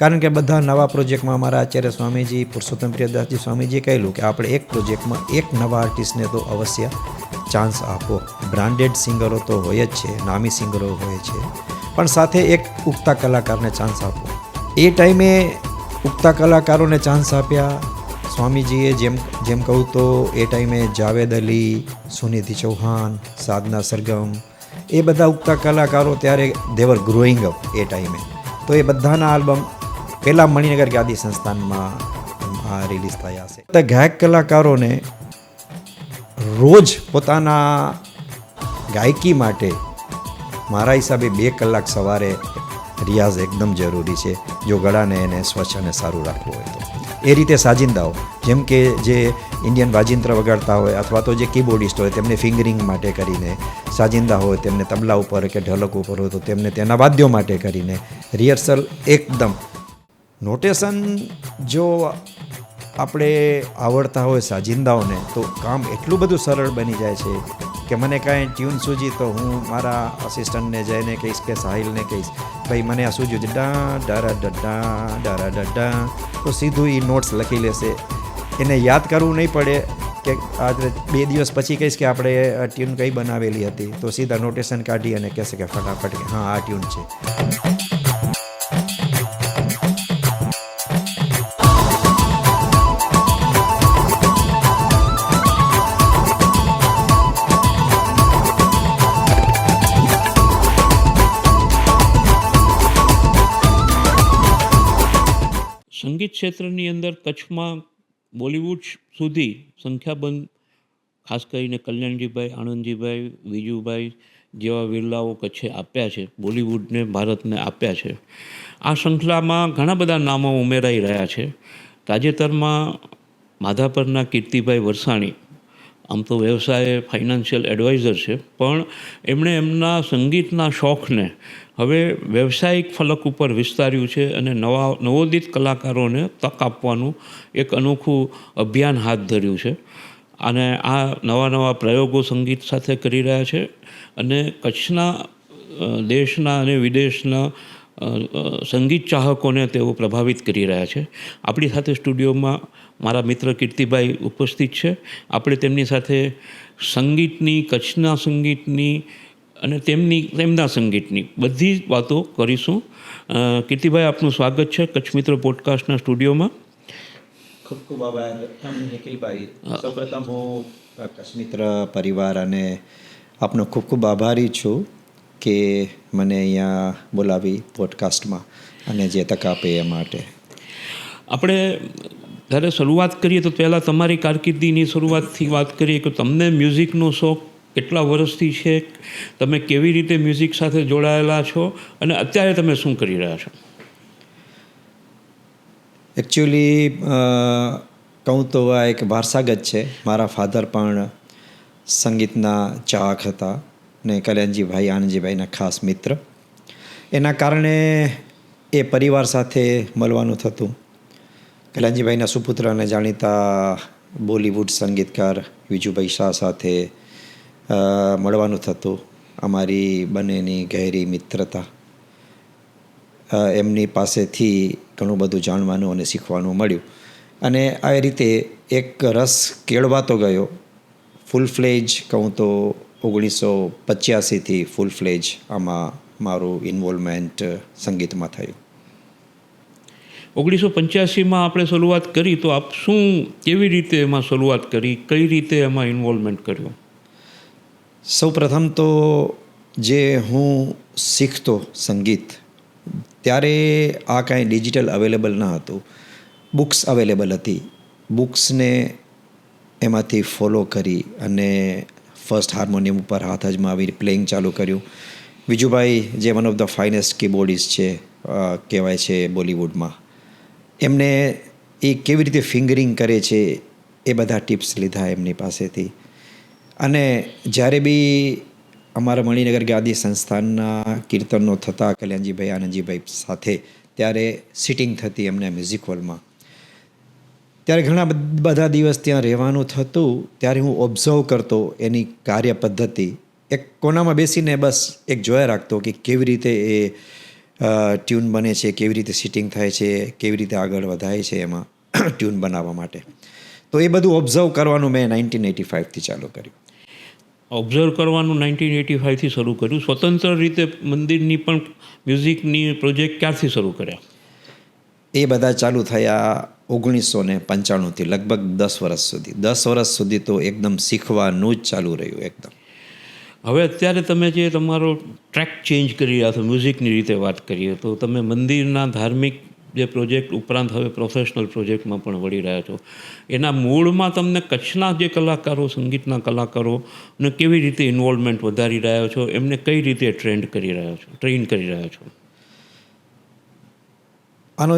કારણ કે બધા નવા પ્રોજેક્ટમાં અમારા આચાર્ય સ્વામીજી, પુરુષોત્તમ પ્રિયદાસજી સ્વામીજીએ કહેલું કે આપણે એક પ્રોજેક્ટમાં એક નવા આર્ટિસ્ટને તો અવશ્ય ચાન્સ આપો. બ્રાન્ડેડ સિંગરો તો હોય જ છે, નામી સિંગરો હોય છે. પણ સાથે એક ઉગતા કલાકારને ચાન્સ આપો. એ ટાઈમે ઉગતા કલાકારોને ચાન્સ આપ્યા. સ્વામીજીએ જેમ જેમ કહું તો એ ટાઈમે જાવેદ અલી, સુનિધિ ચૌહાણ, સાધના સરગમ, એ બધા ઉગતા કલાકારો ત્યારે દેવર ગ્રોઈંગ અપ એ ટાઈમે. તો એ બધાના આલ્બમ પહેલાં મણિનગર ગાદી સંસ્થાનમાં રિલીઝ થયા છે? ગાયક કલાકારોને રોજ પોતાના ગાયકી માટે મારા હિસાબે બે કલાક સવારે રિયાઝ એકદમ જરૂરી છે. જો ગળાને એને સ્વચ્છ અને સારું રાખવું હોય તો. એ રીતે સાજિંદાઓ, જેમ કે જે ઇન્ડિયન વાજિંત્ર વગાડતા હોય અથવા તો જે કીબોર્ડિસ્ટ હોય, તેમને ફિંગરિંગ માટે કરીને સાજિંદા હોય, તેમને તબલા ઉપર કે ઢોલક ઉપર હોય તો તેમને તેના વાદ્યો માટે કરીને રિહર્સલ એકદમ નોટેશન જો આપણે આવડતા હોય સાજિંદાઓને, તો કામ એટલું બધું સરળ બની જાય છે કે મને કાંઈ ટ્યુન સૂજી તો હું મારા અસિસ્ટન્ટને જઈને કહીશ કે સાહિલને કહીશ, ભાઈ, મને આ સૂજ્યું ડા ડારા ડડા ડરા ડડા તો સીધું એ નોટ્સ લખી લેશે. એને યાદ કરવું નહીં પડે કે આજે બે દિવસ પછી કહીશ કે આપણે ટ્યુન કઈ બનાવેલી હતી. તો સીધા નોટેશન કાઢી અને કહેશે કે ફટાફટ હા, આ ટ્યુન છે. ક્ષેત્રની અંદર કચ્છમાં બોલિવૂડ સુધી સંખ્યાબંધ, ખાસ કરીને કલ્યાણજીભાઈ, આણંદજીભાઈ, વિજુભાઈ જેવા વિરલાઓ કચ્છે આપ્યા છે, બોલિવૂડને, ભારતને આપ્યા છે. આ શૃંખલામાં ઘણા બધા નામો ઉમેરાઈ રહ્યા છે. તાજેતરમાં માધાપરના કીર્તિભાઈ વરસાણી આમ તો વ્યવસાય ફાઇનાન્શિયલ એડવાઇઝર છે, પણ એમણે એમના સંગીતના શોખને હવે વ્યવસાયિક ફલક ઉપર વિસ્તાર્યું છે અને નવા, નવોદિત કલાકારોને તક આપવાનું એક અનોખું અભિયાન હાથ ધર્યું છે. અને આ નવા નવા પ્રયોગો સંગીત સાથે કરી રહ્યા છે અને કચ્છના દેશના અને વિદેશના સંગીત ચાહકોને તેઓ પ્રભાવિત કરી રહ્યા છે. આપણી સાથે સ્ટુડિયોમાં મારા મિત્ર કીર્તિભાઈ ઉપસ્થિત છે. આપણે તેમની સાથે સંગીતની કચ્છના સંગીતની અને તેમની તેમના સંગીતની બધી જ વાતો કરીશું. કીર્તિભાઈ આપનું સ્વાગત છે કચ્છ મિત્ર પોડકાસ્ટના સ્ટુડિયોમાં. ખૂબ ખૂબ આભાર. નિખિલભાઈ સૌપ્રથમ હું કશ્મિત્ર પરિવાર અને આપનો ખૂબ ખૂબ આભારી છું કે મને અહીંયા બોલાવી પોડકાસ્ટમાં અને જે તક આપે એ માટે. આપણે જ્યારે શરૂઆત કરીએ તો પહેલાં તમારી કારકિર્દીની શરૂઆતથી વાત કરીએ કે તમને મ્યુઝિકનો શોખ કેટલા વર્ષથી છે? તમે કેવી રીતે મ્યુઝિક સાથે જોડાયેલા છો? અને અત્યારે તમે શું કરી રહ્યા છો? એકચ્યુઅલી કહું તો આ એક વારસાગત છે. મારા ફાધર પણ સંગીતના ચાહક હતા ને કલ્યાણજીભાઈ, આનંદજીભાઈના ખાસ મિત્ર. એના કારણે એ પરિવાર સાથે મળવાનું થતું. કલ્યાણજીભાઈના સુપુત્ર અને જાણીતા બોલિવૂડ સંગીતકાર વિજુભાઈ શાહ સાથે મળવાનું થતું અમારી બંનેની ગહેરી મિત્રતા. એમની પાસેથી ઘણું બધું જાણવાનું અને શીખવાનું મળ્યું. અને આ રીતે એક રસ કેળવાતો ગયો. ફૂલ ફ્લેજ કહું તો ઓગણીસો પચ્યાસીથી ફૂલ ફ્લેજ આમાં મારું ઇન્વોલ્વમેન્ટ સંગીતમાં થયું. ઓગણીસો પંચ્યાસીમાં આપણે શરૂઆત કરી તો આપ શું કેવી રીતે એમાં શરૂઆત કરી? કઈ રીતે એમાં ઇન્વોલ્વમેન્ટ કર્યું? સૌ પ્રથમ તો જે હું શીખતો સંગીત, ત્યારે આ કાંઈ ડિજિટલ અવેલેબલ ન હતું. બુક્સ અવેલેબલ હતી. બુક્સને એમાંથી ફોલો કરી અને ફર્સ્ટ હાર્મોનિયમ ઉપર હાથ અજમાવી પ્લેઇંગ ચાલુ કર્યું. વિજુભાઈ, જે one of the finest keyboardist છે કહેવાય છે બોલિવૂડમાં એમને એ કેવી રીતે ફિંગરિંગ કરે છે એ બધા ટિપ્સ લીધા એમની પાસેથી. અને જ્યારે બી અમારા મણિનગર ગાદી સંસ્થાનના કીર્તનો થતા કલ્યાણજીભાઈ, આનંદજીભાઈ સાથે, ત્યારે સિટિંગ થતી એમને મ્યુઝિક હોલમાં ત્યારે ઘણા બધ- દિવસ ત્યાં રહેવાનું થતું, ત્યારે હું ઓબ્ઝર્વ કરતો એની કાર્ય પદ્ધતિ એક કોનામાં બેસીને બસ એક જોયા રાખતો કે કેવી રીતે એ ટ્યુન બને છે કેવી રીતે સિટિંગ થાય છે કેવી રીતે આગળ વધાય છે એમાં ટ્યુન બનાવવા માટે. તો એ બધું ઓબ્ઝર્વ કરવાનું મેં નાઇન્ટીન એટી ફાઇવથી ચાલુ કર્યું. ઓબ્ઝર્વ કરવાનું નાઇન્ટીન એટી ફાઇવથી શરૂ કર્યું. સ્વતંત્ર રીતે મંદિરની પણ મ્યુઝિકની પ્રોજેક્ટ ક્યારથી શરૂ કર્યા? એ બધા ચાલુ થયા ઓગણીસો ને પંચાણુંથી લગભગ દસ વર્ષ સુધી. દસ વર્ષ સુધી તો એકદમ શીખવાનું જ ચાલુ રહ્યું એકદમ. હવે અત્યારે તમે જે તમારો ટ્રેક ચેન્જ કરી રહ્યા છો મ્યુઝિકની રીતે વાત કરીએ, તો તમે મંદિરના ધાર્મિક જે પ્રોજેક્ટ ઉપરાંત હવે પ્રોફેશનલ પ્રોજેક્ટમાં પણ વળી રહ્યા છો. એના મૂળમાં તમને કચ્છના જે કલાકારો, સંગીતના કલાકારોને કેવી રીતે ઇન્વોલ્વમેન્ટ વધારી રહ્યા છો, એમને કઈ રીતે ટ્રેન્ડ કરી રહ્યા છો ટ્રેન કરી રહ્યા છો? આનો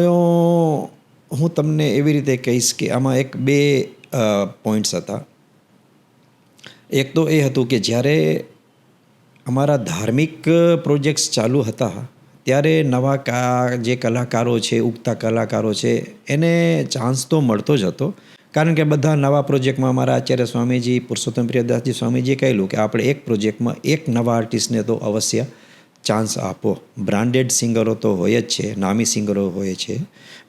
હું તમને એવી રીતે કહીશ કે આમાં એક બે પોઈન્ટ્સ હતા. એક તો એ હતું કે જ્યારે અમારા ધાર્મિક પ્રોજેક્ટ્સ ચાલુ હતા. ત્યારે નવા કા, જે કલાકારો છે, ઉગતા કલાકારો છે, એને ચાન્સ તો મળતો જ હતો. કારણ કે બધા નવા પ્રોજેક્ટમાં અમારા આચાર્ય સ્વામીજી, પુરુષોત્તમ પ્રિયદાસજી સ્વામીજીએ કહેલું કે આપણે એક પ્રોજેક્ટમાં એક નવા આર્ટિસ્ટને તો અવશ્ય ચાન્સ આપો. બ્રાન્ડેડ સિંગરો તો હોય જ છે, નામી સિંગરો હોય છે.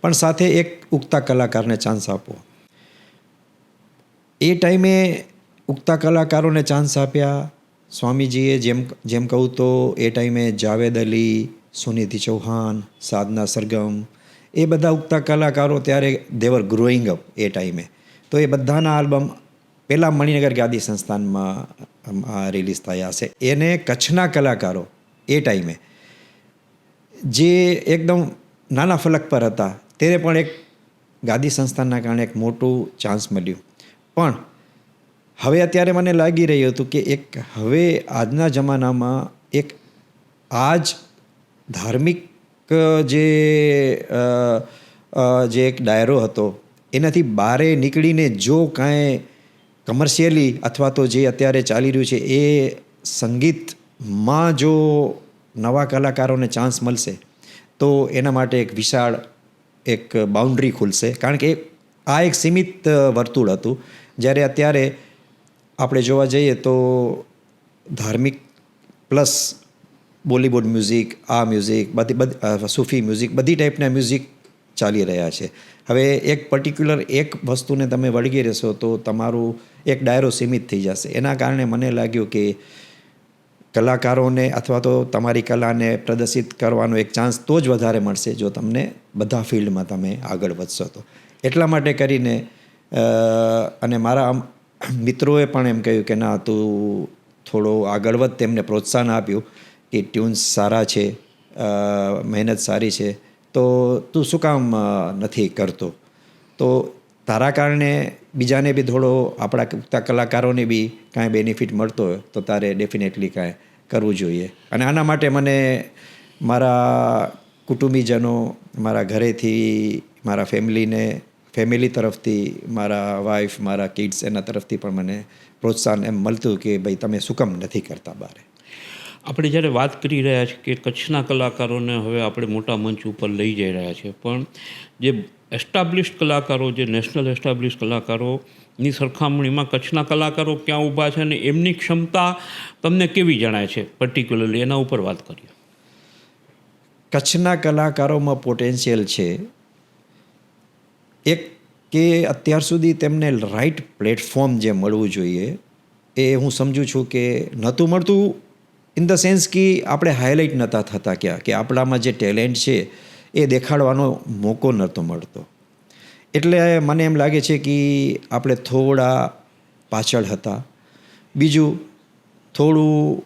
પણ સાથે એક ઉગતા કલાકારને ચાન્સ આપો. એ ટાઈમે ઉગતા કલાકારોને ચાન્સ આપ્યા. સ્વામીજીએ જેમ જેમ કહું તો એ ટાઈમે જાવેદ અલી સુનિધિ ચૌહાણ, સાધના સરગમ, એ બધા ઉગતા કલાકારો ત્યારે દેવર ગ્રોઈંગ અપ એ ટાઈમે. તો એ બધાના આલ્બમ પહેલાં મણિનગર ગાદી સંસ્થાનમાં રિલીઝ થયા છે એને કચ્છના કલાકારો એ ટાઈમે, જે એકદમ નાના ફલક પર હતા, તેને પણ એક ગાદી સંસ્થાનના કારણે એક મોટું ચાન્સ મળ્યું. પણ હવે અત્યારે મને લાગી રહ્યું હતું કે એક હવે આજના જમાનામાં એક આ જ ધાર્મિક જે જે એક ડાયરો હતો, એનાથી બારે નીકળીને જો કાંઈ કમર્શિયલી અથવા તો જે અત્યારે ચાલી રહ્યું છે, એ સંગીતમાં જો નવા કલાકારોને ચાન્સ મળશે, તો એના માટે એક વિશાળ એક બાઉન્ડ્રી ખુલશે. કારણ કે આ એક સીમિત વર્તુળ હતું. જ્યારે અત્યારે આપણે જોવા જઈએ તો ધાર્મિક પ્લસ બોલીવુડ મ્યુઝિક, આ મ્યુઝિક, બધી સૂફી મ્યુઝિક, બધી ટાઈપના મ્યુઝિક ચાલી રહ્યા છે. હવે એક પર્ટિક્યુલર એક વસ્તુને તમે વળગી રહેશો તો તમારું એક ડાયરો સીમિત થઈ જશે. એના કારણે મને લાગ્યું કે કલાકારોને અથવા તો તમારી કલાને પ્રદર્શિત કરવાનો એક ચાન્સ તો જ વધારે મળશે જો તમને બધા ફિલ્ડમાં તમે આગળ વધશો તો. એટલા માટે કરીને અને મારા મિત્રોએ પણ એમ કહ્યું કે ના, તું થોડો આગળ વધ, તેમને પ્રોત્સાહન આપ્યું કે ટ્યુન્સ સારા છે મહેનત સારી છે, તો તું શું કામ નથી કરતો? તો તારા કારણે બીજાને બી થોડો આપણા ઉગતા કલાકારોને બી કાંઈ બેનિફિટ મળતો હોય, તો તારે ડેફિનેટલી કાંઈ કરવું જોઈએ. અને આના માટે મને મારા કુટુંબીજનો, મારા ઘરેથી, મારા ફેમિલીને ફેમિલી તરફથી મારા વાઈફ મારા કિડ્સ એના તરફથી પણ મને પ્રોત્સાહન એમ મળતું કે ભાઈ તમે શું કામ નથી કરતા બારે? આપણે જ્યારે વાત કરી રહ્યા છીએ કે કચ્છના કલાકારોને હવે આપણે મોટા મંચ ઉપર લઈ જઈ રહ્યા છીએ પણ જે એસ્ટાબ્લિશ કલાકારો જે નેશનલ એસ્ટાબ્લિશ કલાકારોની સરખામણીમાં કચ્છના કલાકારો ક્યાં ઊભા છે અને એમની ક્ષમતા તમને કેવી જણાય છે? પર્ટિક્યુલરલી એના ઉપર વાત કરીએ. કચ્છના કલાકારોમાં પોટેન્શિયલ છે એક કે અત્યાર સુધી તેમને રાઈટ પ્લેટફોર્મ જે મળવું જોઈએ, એ હું સમજું છું કે નહોતું મળતું ઇન ધ સેન્સ કે આપણે હાઇલાઇટ નહોતા થતા ક્યાં, કે આપણામાં જે ટેલેન્ટ છે, એ દેખાડવાનો મોકો નહોતો મળતો. એટલે મને એમ લાગે છે કે આપણે થોડા પાછળ હતા. બીજું, થોડું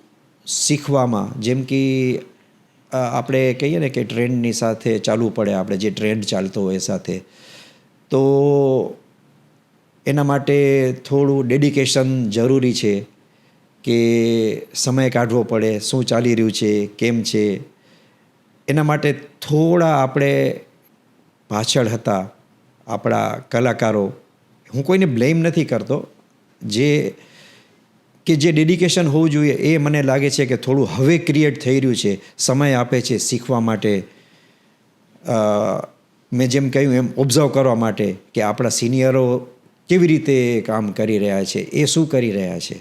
શીખવામાં, જેમ કે આપણે કહીએ ને કે ટ્રેન્ડની સાથે ચાલવું પડે, આપણે જે ટ્રેન્ડ ચાલતો હોય એ સાથે. તો એના માટે થોડું ડેડિકેશન જરૂરી છે કે સમય કાઢવો પડે, શું ચાલી રહ્યું છે, કેમ છે. એના માટે થોડા આપણે પાછળ હતા આપણા કલાકારો. હું કોઈને બ્લેમ નથી કરતો. જે કે જે ડેડિકેશન હોવું જોઈએ એ મને લાગે છે કે થોડું હવે ક્રિએટ થઈ રહ્યું છે. સમય આપે છે શીખવા માટે. મેં જેમ કહ્યું એમ ઓબ્ઝર્વ કરવા માટે કે આપણા સિનિયરો કેવી રીતે કામ કરી રહ્યા છે, એ શું કરી રહ્યા છે.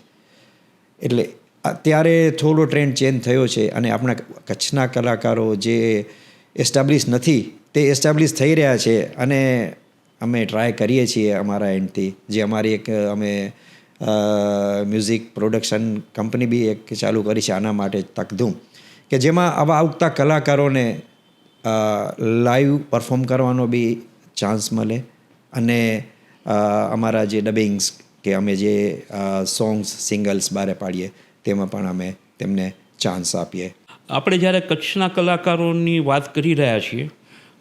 એટલે અત્યારે થોડો ટ્રેન્ડ ચેન્જ થયો છે અને આપણા કચ્છના કલાકારો જે એસ્ટાબ્લિશ નથી, તે એસ્ટાબ્લિશ થઈ રહ્યા છે અને અમે ટ્રાય કરીએ છીએ અમારા એન્ડથી જે અમારી એક, અમે મ્યુઝિક પ્રોડક્શન કંપની બી એક ચાલુ કરી છે આના માટે તકધૂમ. કે જેમાં આવા ઉગતા કલાકારોને લાઈવ પરફોર્મ કરવાનો બી ચાન્સ મળે. અને અમારા જે ડબિંગ્સ કે અમે જે સોંગ્સ સિંગલ્સ બારે પાડીએ, તેમાં પણ અમે તેમને ચાન્સ આપીએ. આપણે જ્યારે કચ્છના કલાકારોની વાત કરી રહ્યા છીએ,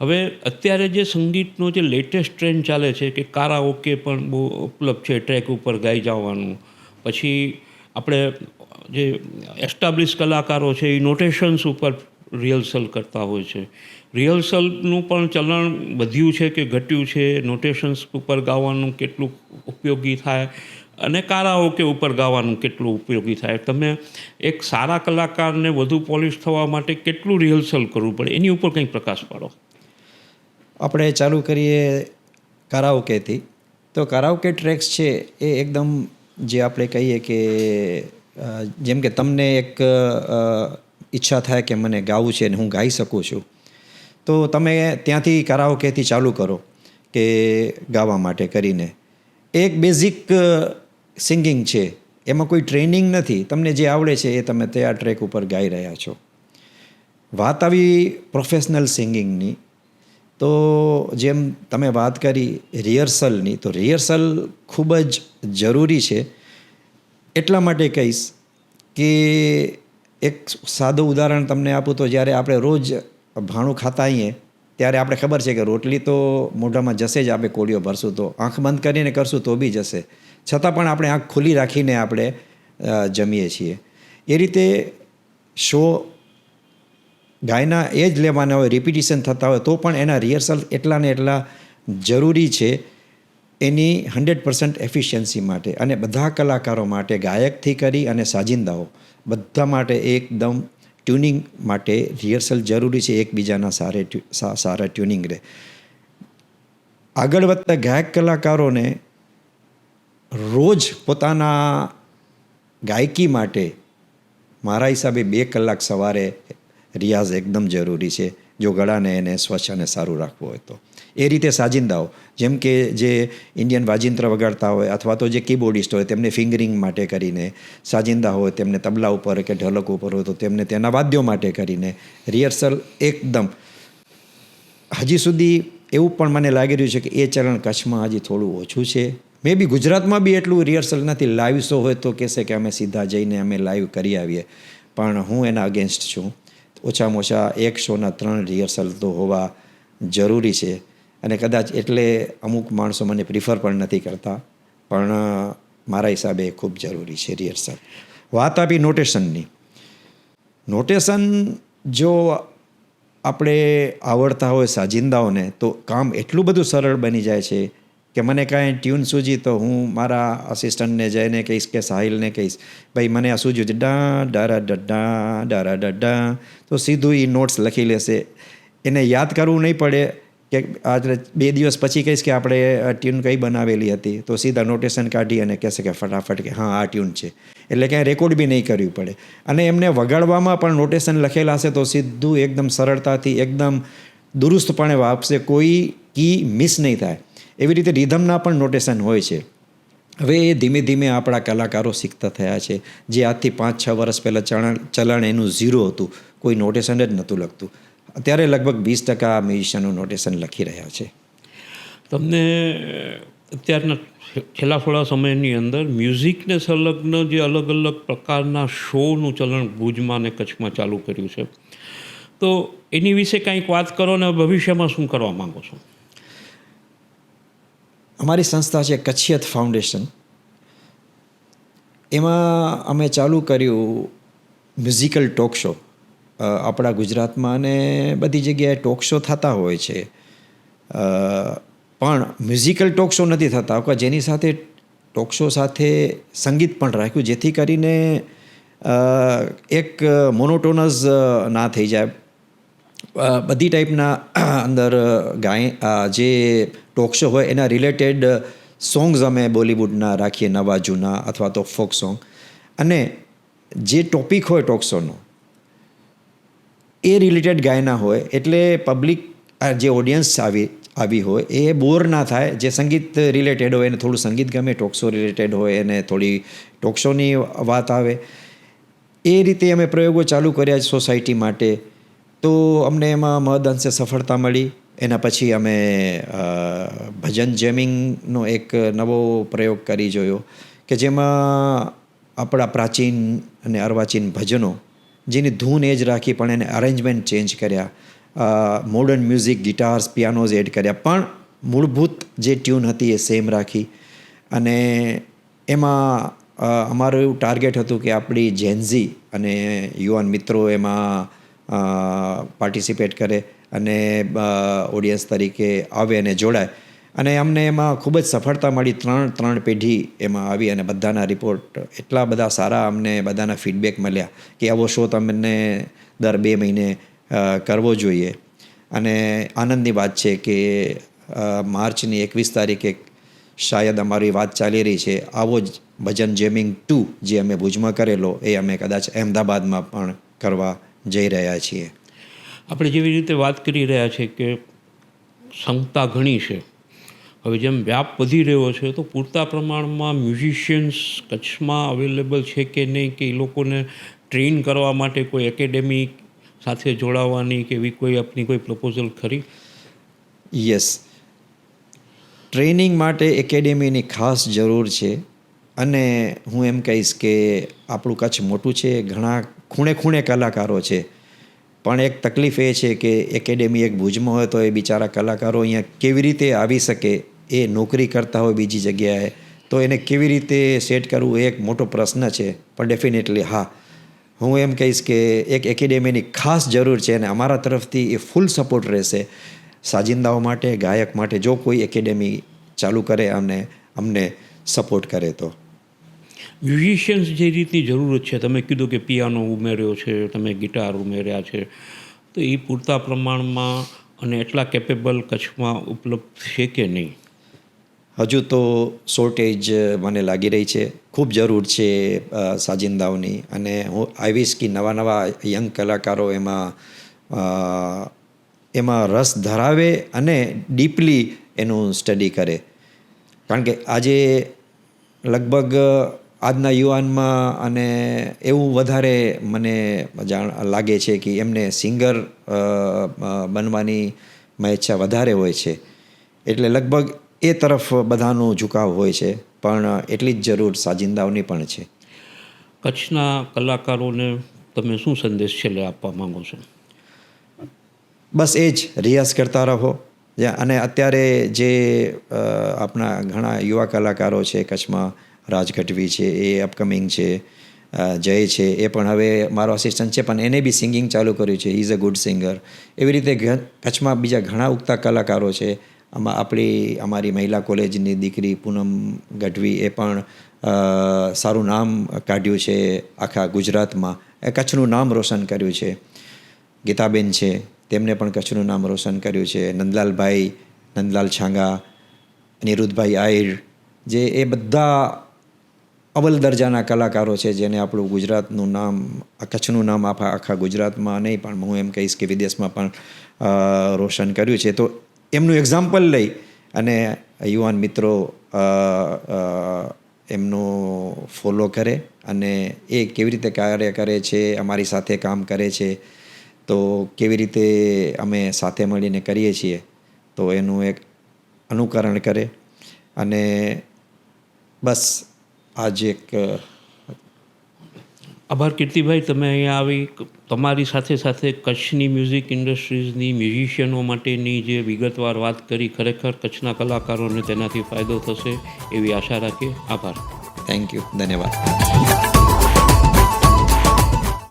હવે અત્યારે જે સંગીતનો જે લેટેસ્ટ ટ્રેન્ડ ચાલે છે કે કારાઓકે પણ બહુ ઉપલબ્ધ છે ટ્રેક ઉપર ગાઈ જવાનું, પછી આપણે જે એસ્ટાબ્લિશ કલાકારો છે, એ નોટેશન્સ ઉપર રિહર્સલ કરતા હોય છે. રિહર્સલનું પણ ચલણ વધ્યું છે કે ઘટ્યું છે? નોટેશન્સ ઉપર ગાવાનું કેટલું ઉપયોગી થાય? અને કારાઓકે ઉપર ગાવાનું કેટલું ઉપયોગી થાય? તમે એક સારા કલાકારને વધુ પોલિશ થવા માટે કેટલું રિહર્સલ કરવું પડે? એની ઉપર કંઈક પ્રકાશ પાડો. આપણે ચાલુ કરીએ કારાઓકેથી. તો કારાઓકે ટ્રેક્સ છે એ એકદમ જે આપણે કહીએ કે જેમ કે તમને એક ઈચ્છા થાય કે મને ગાવું છે અને હું ગાઈ શકું છું. તો તમે ત્યાંથી કરાઓકેથી ચાલુ કરો કે ગાવા માટે કરીને. એક બેઝિક સિંગિંગ છે. એમાં કોઈ ટ્રેનિંગ નથી. તમને જે આવડે છે એ તમે તે આ ટ્રેક ઉપર ગાઈ રહ્યા છો. વાત આવી પ્રોફેશનલ સિંગિંગની. તો જેમ તમે વાત કરી રિહર્સલની, તો રિહર્સલ ખૂબ જ જરૂરી છે. એટલા માટે કહીશ કે એક સાદું ઉદાહરણ તમને આપું તો જ્યારે આપણે રોજ ભાણું ખાતા આવીએ, ત્યારે આપણે ખબર છે કે રોટલી તો મોઢામાં જશે જ આપણે કોળીઓ ભરશું તો. આંખ બંધ કરીને કરશું તો બી જશે. છતાં પણ આપણે આંખ ખુલ્લી રાખીને આપણે જમીએ છીએ. એ રીતે શો ગાયના એ જ લેવાના હોય રિપીટિશન થતા હોય, તો પણ એના રિહર્સલ એટલા ને એટલા જરૂરી છે એની હંડ્રેડ પર્સન્ટ એફિશિયન્સી માટે અને બધા કલાકારો માટે ગાયકથી કરી અને સાજિંદાઓ બધા માટે એકદમ ટ્યુનિંગ માટે રિહર્સલ જરૂરી છે, એકબીજાના સારે સારા ટ્યુનિંગ રહે. આગળ વધતા ગાયક કલાકારોને રોજ પોતાના ગાયકી માટે મારા હિસાબે બે કલાક સવારે રિયાઝ એકદમ જરૂરી છે, જો ગળાને એને સ્વચ્છ અને સારું રાખવું હોય તો. એ રીતે સાજિંદાઓ. જેમ કે જે ઇન્ડિયન વાજિંત્ર વગાડતા હોય અથવા તો જે કીબોર્ડિસ્ટ હોય તેમને ફિંગરિંગ માટે કરીને સાજિંદા હોય, તેમને તબલા ઉપર કે ઢોલક ઉપર હોય તો તેમને તેના વાદ્યો માટે કરીને રિહર્સલ એકદમ. હજી સુધી એવું પણ મને લાગી રહ્યું છે કે એ ચલણ કચ્છમાં હજી થોડું ઓછું છે. મે બી ગુજરાતમાં બી એટલું રિહર્સલ નથી. લાઈવ શો હોય તો કહેશે કે અમે સીધા જઈને અમે લાઈવ કરી આવીએ. પણ હું એના અગેન્સ્ટ છું. ઓછામાં ઓછા એક શોના ત્રણ રિહર્સલ તો હોવા જરૂરી છે. અને કદાચ એટલે અમુક માણસો મને પ્રિફર પણ નથી કરતા. પણ મારા હિસાબે ખૂબ જરૂરી છે રિહર્સલ વાત આપી નોટેશનની નોટેશન જો આપણે આવડતા હોય સાજિંદાઓને, તો કામ એટલું બધું સરળ બની જાય છે કે મને કાંઈ ટ્યુન સૂજી તો હું મારા અસિસ્ટન્ટને જઈને કહીશ કે સાહિલને કહીશ, ભાઈ, મને આ સૂજ્યું છે. ડા, ડારા ડડા ડારા ડડા તો સીધું એ નોટ્સ લખી લેશે. એને યાદ કરવું નહીં પડે. કે આજે બે દિવસ પછી કહીશ કે આપણે ટ્યુન કઈ બનાવેલી હતી. તો સીધા નોટેશન કાઢી અને કહેશે કે ફટાફટ કે, હા, આ ટ્યુન છે. એટલે ક્યાંય રેકોર્ડ બી નહીં કરવી પડે. અને એમને વગાડવામાં પણ નોટેશન લખેલા હશે તો સીધું એકદમ સરળતાથી, એકદમ દુરુસ્તપણે વાપશે કોઈ કી મિસ નહીં થાય. એવી રીતે રિધમના પણ નોટેશન હોય છે. હવે એ ધીમે ધીમે આપણા કલાકારો શીખતા થયા છે. જે આજથી પાંચ છ વર્ષ પહેલાં ચલણ ચલણ એનું ઝીરો હતું. કોઈ નોટેશન જ નહોતું લખતું. અત્યારે લગભગ વીસ ટકા મ્યુઝિશિયનો નોટેશન લખી રહ્યા છે. તમને અત્યારના છેલ્લા થોડા સમયની અંદર મ્યુઝિકને સંલગ્ન જે અલગ અલગ પ્રકારના શોનું ચલણ ભુજમાં અને કચ્છમાં ચાલુ કર્યું છે. તો એની વિશે કંઈક વાત કરો ને ભવિષ્યમાં શું કરવા માગો છો? અમારી સંસ્થા છે કચ્છિયત ફાઉન્ડેશન. એમાં અમે ચાલુ કર્યું મ્યુઝિકલ ટોક શો. આપણા ગુજરાતમાં અને બધી જગ્યાએ ટોક શો થતા હોય છે. પણ મ્યુઝિકલ ટોક શો નથી થતા. કે જેની સાથે ટોક શો સાથે સંગીત પણ રાખ્યું, જેથી કરીને એક મોનોટોનસ ના થઈ જાય. બધી ટાઈપના અંદર ગાય જે ટોક શો હોય, એના રિલેટેડ સોંગ્સ અમે બોલિવૂડના રાખીએ, નવા, જૂના અથવા તો ફોક સોંગ અને જે ટોપિક હોય ટોક શોનો એ રિલેટેડ ગાયના હોય, એટલે પબ્લિક જે ઓડિયન્સ આવી આવી હોય, એ બોર ના થાય. જે સંગીત રિલેટેડ હોય, એને થોડું સંગીત ગમે ટોક શો રિલેટેડ હોય, એને થોડી ટોક શોની વાત આવે. એ રીતે અમે પ્રયોગો ચાલુ કર્યા સોસાયટી માટે. તો અમને એમાં મહદ અંશે સફળતા મળી. એના પછી અમે ભજન જેમિંગનો એક નવો પ્રયોગ કરી જોયો, કે જેમાં આપણા પ્રાચીન અને અર્વાચીન ભજનો જેની ધૂન એ જ રાખી પણ એને અરેન્જમેન્ટ ચેન્જ કર્યા. Modern music guitars pianos add કર્યા. પણ મૂળભૂત જે ટ્યુન હતી એ સેમ રાખી. અને એમાં અમારું એવું ટાર્ગેટ હતું કે આપણી જેન્ઝી અને યુવાન મિત્રો એમાં પાર્ટિસિપેટ કરે અને ઓડિયન્સ તરીકે આવે અને જોડાય. અને અમને એમાં ખૂબ જ સફળતા મળી. ત્રણ ત્રણ પેઢી એમાં આવી અને બધાના રિપોર્ટ એટલા બધા સારા અમને બધાના ફીડબેક મળ્યા કે આવો શો તમને દર બે મહિને કરવો જોઈએ. અને આનંદની વાત છે કે માર્ચની એકવીસ તારીખે શાયદ અમારી વાત ચાલી રહી છે. આવો જ ભજન જેમિંગ ટુ જે અમે ભુજમાં કરેલો એ અમે કદાચ અહેમદાબાદમાં પણ કરવા જઈ રહ્યા છીએ. આપણે જેવી રીતે વાત કરી રહ્યા છે કે ક્ષમતા ઘણી છે. હવે જેમ વ્યાપ વધી રહ્યો છે, તો પૂરતા પ્રમાણમાં મ્યુઝિશિયન્સ કચ્છમાં અવેલેબલ છે કે નહીં કે એ લોકોને ટ્રેન કરવા માટે કોઈ એકેડેમી સાથે જોડાવાની કે એવી કોઈ આપની કોઈ પ્રપોઝલ ખરી? યસ ટ્રેનિંગ માટે એકેડેમીની ખાસ જરૂર છે અને હું એમ કહીશ કે આપણું કચ્છ મોટું છે, ઘણા ખૂણે ખૂણે કલાકારો છે. પણ એક તકલીફ એ છે કે એકેડેમી એક ભુજમાં હોય તો એ બિચારા કલાકારો અહીંયા કેવી રીતે આવી શકે? એ નોકરી કરતા હોય બીજી જગ્યાએ, તો એને કેવી રીતે સેટ કરવું એ એક મોટો પ્રશ્ન છે. પણ ડેફિનેટલી હા. હું એમ કહીશ કે એક એકેડેમીની ખાસ જરૂર છે અને અમારા તરફથી એ ફૂલ સપોર્ટ રહેશે. સાજિંદાઓ માટે, ગાયક માટે, જો કોઈ એકેડેમી ચાલુ કરે અને અમને સપોર્ટ કરે તો. મ્યુઝિશિયન્સ જે રીતની જરૂરત છે, તમે કીધું કે પિયાનો ઉમેર્યો છે, તમે ગિટાર ઉમેર્યા છે, તો એ પૂરતા પ્રમાણમાં અને એટલા કેપેબલ કચ્છમાં ઉપલબ્ધ છે કે નહીં? હજુ તો શોર્ટેજ મને લાગી રહી છે. ખૂબ જરૂર છે સાજિંદાઓની. અને હું આવીશ કે નવા નવા યંગ કલાકારો એમાં એમાં રસ ધરાવે અને ડીપલી એનું સ્ટડી કરે. કારણ કે આજે લગભગ આજના યુવાનમાં અને એવું વધારે મને જાણ, લાગે છે કે એમને સિંગર બનવાની ઈચ્છા વધારે હોય છે. એટલે લગભગ એ તરફ બધાનો ઝુકાવ હોય છે પણ એટલી જ જરૂર સાજિંદાઓની પણ છે. કચ્છના કલાકારોને તમે શું સંદેશ છેલ્લે આપવા માંગો છો? બસ એ જ રિયાઝ કરતા રહો. અને અત્યારે જે આપણા ઘણા યુવા કલાકારો છે કચ્છમાં રાજ ગઢવી છે એ અપકમિંગ છે જય છે એ પણ હવે મારો આસિસ્ટન્ટ છે પણ એને બી સિંગિંગ ચાલુ કર્યું છે. ઇઝ અ ગુડ સિંગર એવી રીતે કચ્છમાં બીજા ઘણા ઉગતા કલાકારો છે આમાં આપણી, અમારી મહિલા કોલેજની દીકરી પૂનમ ગઢવી એ પણ સારું નામ કાઢ્યું છે આખા ગુજરાતમાં. એ કચ્છનું નામ રોશન કર્યું છે. ગીતાબેન છે, તેમને પણ કચ્છનું નામ રોશન કર્યું છે. નંદલાલભાઈ, નંદલાલ છાંગા, નિરુદ્ધભાઈ આહિર, જે એ બધા અવ્વલ દરજાના કલાકારો છે જેને આપણું ગુજરાતનું નામ કચ્છનું નામ આખા આખા ગુજરાતમાં નહીં, પણ હું એમ કહીશ કે વિદેશમાં પણ રોશન કર્યું છે. તો એમનું એક્ઝામ્પલ લઈ અને યુવાન મિત્રો એમનો ફોલો કરે અને એ કેવી રીતે કાર્ય કરે છે, અમારી સાથે કામ કરે છે, તો કેવી રીતે અમે સાથે મળીને કરીએ છીએ, તો એનું એક અનુકરણ કરે અને બસ આજે એક આભાર કીર્તિભાઈ, તમે અહીંયા આવી તમારી સાથે સાથે કચ્છની મ્યુઝિક ઇન્ડસ્ટ્રીઝની મ્યુઝિશિયનો માટેની જે વિગતવાર વાત કરી, ખરેખર કચ્છના કલાકારોને તેનાથી ફાયદો થશે એવી આશા રાખીએ. આભાર. થેન્ક યુ ધન્યવાદ.